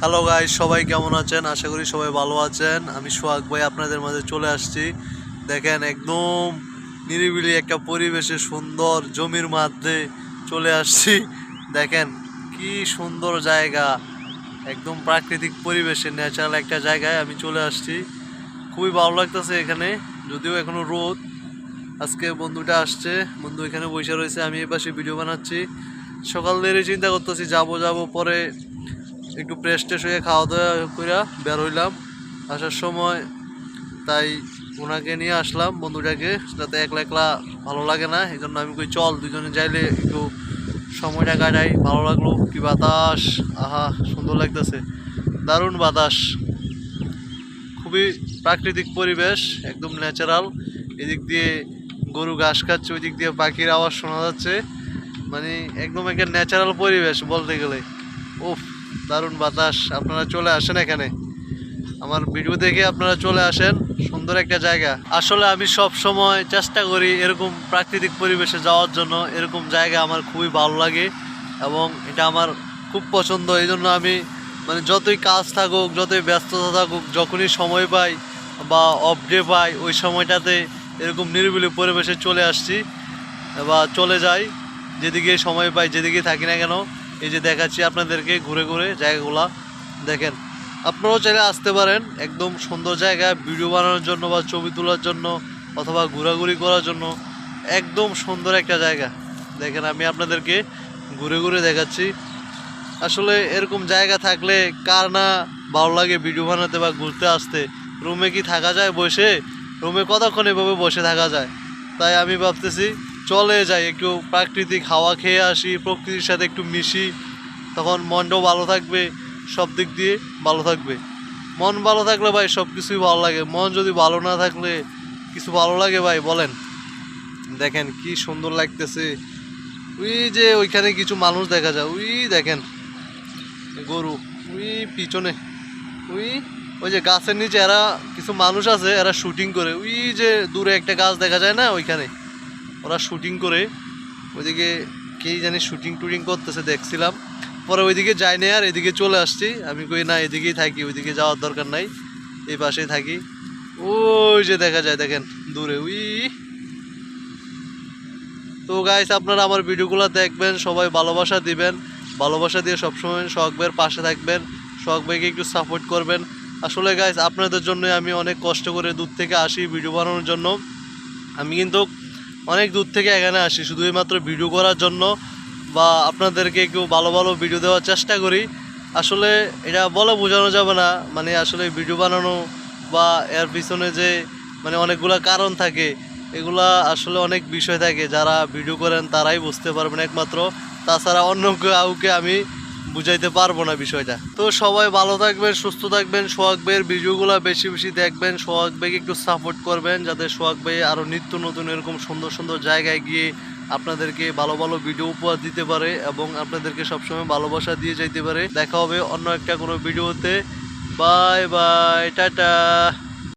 Hello guys সবাই কেমন আছেন? আশা করি সবাই ভালো আছেন। আমি সোহাগ ভাই, আপনাদের মাঝে চলে আসছি। দেখেন, একদম নিরিবিলি একটা পরিবেশে সুন্দর জমির মধ্যে চলে আসছি। দেখেন, কি সুন্দর জায়গা। একদম প্রাকৃতিক পরিবেশে ন্যাচারাল একটা জায়গায় আমি চলে আসছি। খুবই ভালো লাগতেছে এখানে, যদিও এখনও রোদ। আজকে বন্ধুটা আসছে। বন্ধু এখানে বসে রয়েছে, আমি এই পাশে ভিডিও বানাচ্ছি। সকাল থেকে চিন্তা করতেছি, যাব যাব পরে একটু প্রেস টেস হয়ে খাওয়া দাওয়া করে বের হইলাম। আসার সময় তাই ওনাকে নিয়ে আসলাম বন্ধুটাকে, যাতে একলা একলা ভালো লাগে না। এই জন্য আমি কই, চল দুজনে যাইলে একটু সময়টা কাটাই, ভালো লাগল। কি বাতাস? আহা, সুন্দর লাগতেছে। দারুণ বাতাস। খুবই প্রাকৃতিক পরিবেশ, একদম ন্যাচারাল এদিক দিয়ে গরু ঘাস খাচ্ছে ওই দিক দিয়ে পাখির আওয়াজ শোনা যাচ্ছে। মানে একদম একটা ন্যাচারাল পরিবেশ বলতে গেলে। উফ দারুণ বাতাস, আপনারা চলে আসেন এখানে। আমার ভিডিও দেখে আপনারা চলে আসেন, সুন্দর একটা জায়গা। আসলে আমি সব সময় চেষ্টা করি এরকম প্রাকৃতিক পরিবেশে যাওয়ার জন্য, এরকম জায়গা আমার খুবই ভালো লাগে এবং এটা আমার খুব পছন্দ। এই জন্য আমি মানে যতই কাজ থাকুক, যতই ব্যস্ততা থাকুক, যখনই সময় পাই বা অফ ডে পাই, ওই সময়টাতে এরকম নিরিবিলি পরিবেশে চলে আসছি বা চলে যাই। যেদিকে সময় পাই, যেদিকে থাকি না কেন এই যে দেখাচ্ছি আপনাদেরকে ঘুরে ঘুরে জায়গাগুলা। দেখেন, আপনারাও চাইলে আসতে পারেন একদম সুন্দর জায়গা ভিডিও বানানোর জন্য বা ছবি তোলার জন্য অথবা ঘোরাঘুরি করার জন্য। একদম সুন্দর একটা জায়গা। দেখেন, আমি আপনাদেরকে ঘুরে ঘুরে দেখাচ্ছি। আসলে এরকম জায়গা থাকলে কার না ভালো লাগে ভিডিও বানাতে বা ঘুরতে আসতে? রুমে কি থাকা যায় বসে? রুমে কতক্ষণ এভাবে বসে থাকা যায়? তাই আমি ভাবতেছি চলে যাই, একটু প্রাকৃতিক হাওয়া খেয়ে আসি, প্রকৃতির সাথে একটু মিশি। তখন মনটাও ভালো থাকবে, সব দিক দিয়ে ভালো থাকবে। মন ভালো থাকলে ভাই সব কিছুই ভালো লাগে। মন যদি ভালো না থাকলে কিছু ভালো লাগে ভাই, বলেন। দেখেন কি সুন্দর লাগতেছে। ওই যে ওইখানে কিছু মানুষ দেখা যায়, ওই দেখেন। গরু, ওই পিছনে, ওই ওই যে গাছের নিচে এরা কিছু মানুষ আছে, এরা শুটিং করে। ওই যে দূরে একটা গাছ দেখা যায় না, ওইখানে? ওরা শুটিং করে, ওইদিকে কে জানি শুটিং টুটিং করতেছে, দেখছিলাম। পরে ওইদিকে যাই না আর এদিকে চলে আসছি। আমি কই, না, এদিকেই থাকি, ওইদিকে যাওয়ার দরকার নাই, এই পাশেই থাকি। ওই যে দেখা যায়, দেখেন, দূরে, উই। তো গাইস আপনারা আমার ভিডিওগুলো দেখবেন, সবাই ভালোবাসা দিবেন। ভালোবাসা দিয়ে সবসময় শখবের পাশে থাকবেন, শখ ভাইকে একটু সাপোর্ট করবেন। আসলে গাইস আপনাদের জন্য আমি অনেক কষ্ট করে দূর থেকে আসি ভিডিও বানানোর জন্য। আমি কিন্তু অনেক দূর থেকে এখানে আসি। শুধুই মাত্র ভিডিও করার জন্য বা আপনাদেরকে একটু ভালো ভালো ভিডিও দেওয়ার চেষ্টা করি। আসলে এটা বলে বোঝানো যাবে না। মানে আসলে ভিডিও বানানো বা এর পিছনে যে মানে অনেকগুলা কারণ থাকে, এগুলা আসলে অনেক বিষয় থাকে। যারা ভিডিও করেন তারাই বুঝতে পারবেন একমাত্র। তাছাড়া অন্য কাউকে আমি বুঝাইতে পারব না বিষয়টা। তো সবাই ভালো থাকবেন, সুস্থ থাকবেন, সোহাগ ভাইয়ের ভিডিওগুলো বেশি বেশি দেখবেন, সোহাগ ভাইকে একটু সাপোর্ট করবেন, যাতে সোহাগ ভাই আরও নিত্য নতুন এরকম সুন্দর সুন্দর জায়গায় গিয়ে আপনাদেরকে ভালো ভালো ভিডিও উপহার দিতে পারে এবং আপনাদেরকে সবসময় ভালোবাসা দিয়ে যাইতে পারে। দেখা হবে অন্য একটা কোনো ভিডিওতে। Bye bye, tata.